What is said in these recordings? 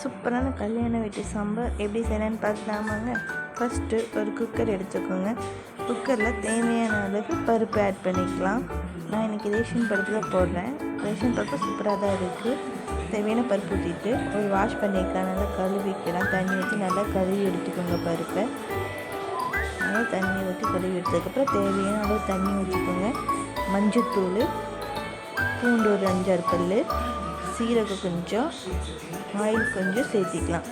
சூப்பரான கல்யாண வீட்டு சாம்பார். எப்படி செய்யலான்னு பார்க்கலாமாங்க? ஃபஸ்ட்டு ஒரு குக்கர் எடுத்துக்கோங்க. குக்கரில் தேவையான அளவு பருப்பு ஆட் பண்ணிக்கலாம். நான் இன்றைக்கி ரேஷன் பருப்பு தான் போடுறேன். ரேஷன் பருப்பு சூப்பராக தான் இருக்குது தேவையான பருப்பு ஊற்றிட்டு ஒரு வாஷ் பண்ணிக்கலாம். நல்லா கழுவிக்கலாம் தண்ணி ஊற்றி நல்லா கழுவி எடுத்துக்கோங்க பருப்பை. நல்லா தண்ணி ஊற்றி கழுவி எடுத்ததுக்கப்புறம் தேவையான அளவு தண்ணி ஊற்றிக்கோங்க மஞ்சத்தூள் பூண்டு ஒரு அஞ்சாறு பல் சீரகம் கொஞ்சம் ஆயில் கொஞ்சம் சேர்த்திக்கலாம்.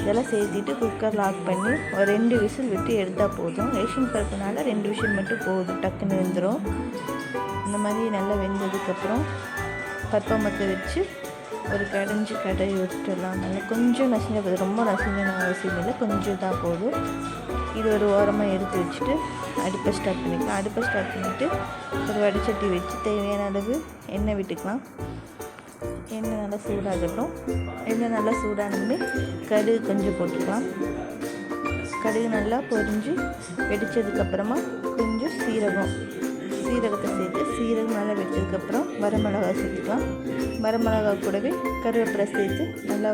இதெல்லாம் சேர்த்திட்டு குக்கர் லாக் பண்ணி ஒரு ரெண்டு விசில் விட்டு எடுத்தால் போதும். ரேஷன் பருப்புனால ரெண்டு விசில் மட்டும் போதும். டக்குன்னு வெந்துடும் இந்த மாதிரி நல்லா வெந்ததுக்கப்புறம் பருப்பை வச்சு ஒரு கடைஞ்சி கடை விட்டுடலாம். நல்லா கொஞ்சம் நசிஞ்ச போதும். ரொம்ப நசிஞ்சணும் அவசியம் இல்லை. கொஞ்சம் தான் போதும். இது ஒரு ஓரமாக எடுத்து வச்சுட்டு அடுப்பை ஸ்டார்ட் பண்ணிக்கலாம். அடுப்பை ஸ்டார்ட் பண்ணிவிட்டு ஒரு வடைச்சட்டி வச்சு தேவையான அளவு எண்ணெய் விட்டுக்கலாம். எண்ணெய் நல்லா சூடாகட்டும் எண்ணெய் நல்லா சூடானதுமே கடுகு கொஞ்சம் போட்டுக்கலாம். கடுகு நல்லா பொரிஞ்சு வெடித்ததுக்கப்புறமா கொஞ்சம் சீரகம். சீரகத்தை சேர்த்து சீரகம் நல்லா வெடித்ததுக்கப்புறம் வரமிளகா சேர்த்துக்கலாம். வரமிளகா கூடவே கருவேப்பிலை சேர்த்து நல்லா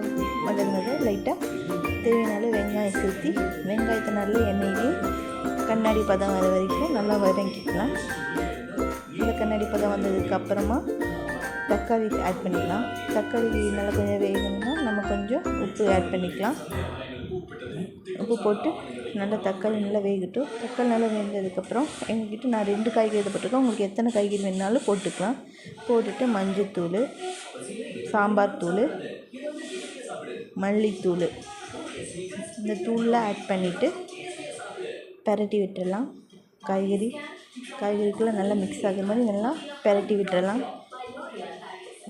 வதங்கினதை லைட்டாக தேவையான வெங்காயம் சேர்த்து வெங்காயத்தை நல்லா எண்ணெயிலே கண்ணாடி பதம் வர வரைக்கும் நல்லா வதங்கிக்கலாம். இந்த கண்ணாடி பதம் வந்ததுக்கு அப்புறமா தக்காளி ஆட் பண்ணிக்கலாம். தக்காளி நல்லா கொஞ்சம் வேகணும்னா நம்ம கொஞ்சம் உப்பு ஆட் பண்ணிக்கலாம். உப்பு போட்டு நல்லா தக்காளி நல்லா வேகட்டும். தக்காளி நல்லா வெந்ததுக்கப்புறம் எங்ககிட்ட நான் ரெண்டு காய்கறி போட்டிருக்கேன். உங்களுக்கு எத்தனை காய்கறி வேணாலும் போட்டுக்கலாம். போட்டுட்டு மஞ்சத்தூள் சாம்பார் தூள் மல்லித்தூள் இந்த தூளில் ஆட் பண்ணிவிட்டு பெரட்டி விட்டுடலாம். காய்கறி காய்கறிக்குள்ளே நல்லா மிக்ஸ் ஆகிற மாதிரி நல்லா பரட்டி விட்டுறலாம்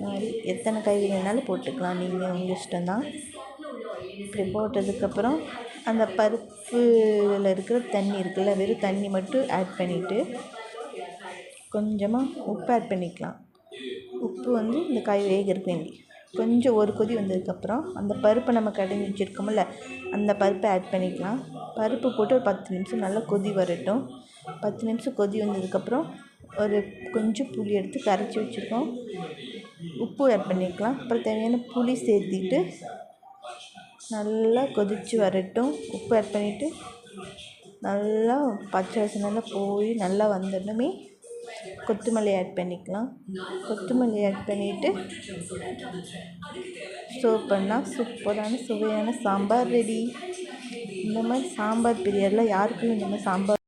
மாதிரி எத்தனை காய்கறி வேணாலும் போட்டுக்கலாம். நீங்கள் உங்கள் இஷ்டம்தான். இப்படி போட்டதுக்கப்புறம் அந்த பருப்பில் இருக்கிற தண்ணி இருக்குல்ல வெறும் தண்ணி மட்டும் ஆட் பண்ணிவிட்டு கொஞ்சமாக உப்பு ஆட் பண்ணிக்கலாம். உப்பு வந்து இந்த காய் வேகிறதுக்கு வேண்டி. கொஞ்சம் ஒரு கொதி வந்ததுக்கப்புறம் அந்த பருப்பை நம்ம கடைஞ்சி வச்சுருக்கோம்ல அந்த பருப்பை ஆட் பண்ணிக்கலாம். பருப்பு போட்டு ஒரு பத்து நிமிஷம் நல்லா கொதி வரட்டும். பத்து நிமிஷம் கொதி வந்ததுக்கப்புறம் ஒரு கொஞ்சம் புளி எடுத்து கரைச்சி வச்சுருக்கோம். உப்பு ஆட் பண்ணிக்கலாம். அப்புறம் தேவையான புளி சேர்த்திட்டு நல்லா கொதித்து வரட்டும். உப்பு ஆட் பண்ணிவிட்டு நல்லா பச்சை வாசனைலாம் போய் நல்லா வந்துடணுமே கொத்தமல்லி ஆட் பண்ணிக்கலாம். கொத்தமல்லி ஆட் பண்ணிவிட்டு சர்வ் பண்ணால் சூப்பரான சுவையான சாம்பார் ரெடி இந்த மாதிரி சாம்பார் பிரியரில் யாருக்கும் இந்த மாதிரி சாம்பார்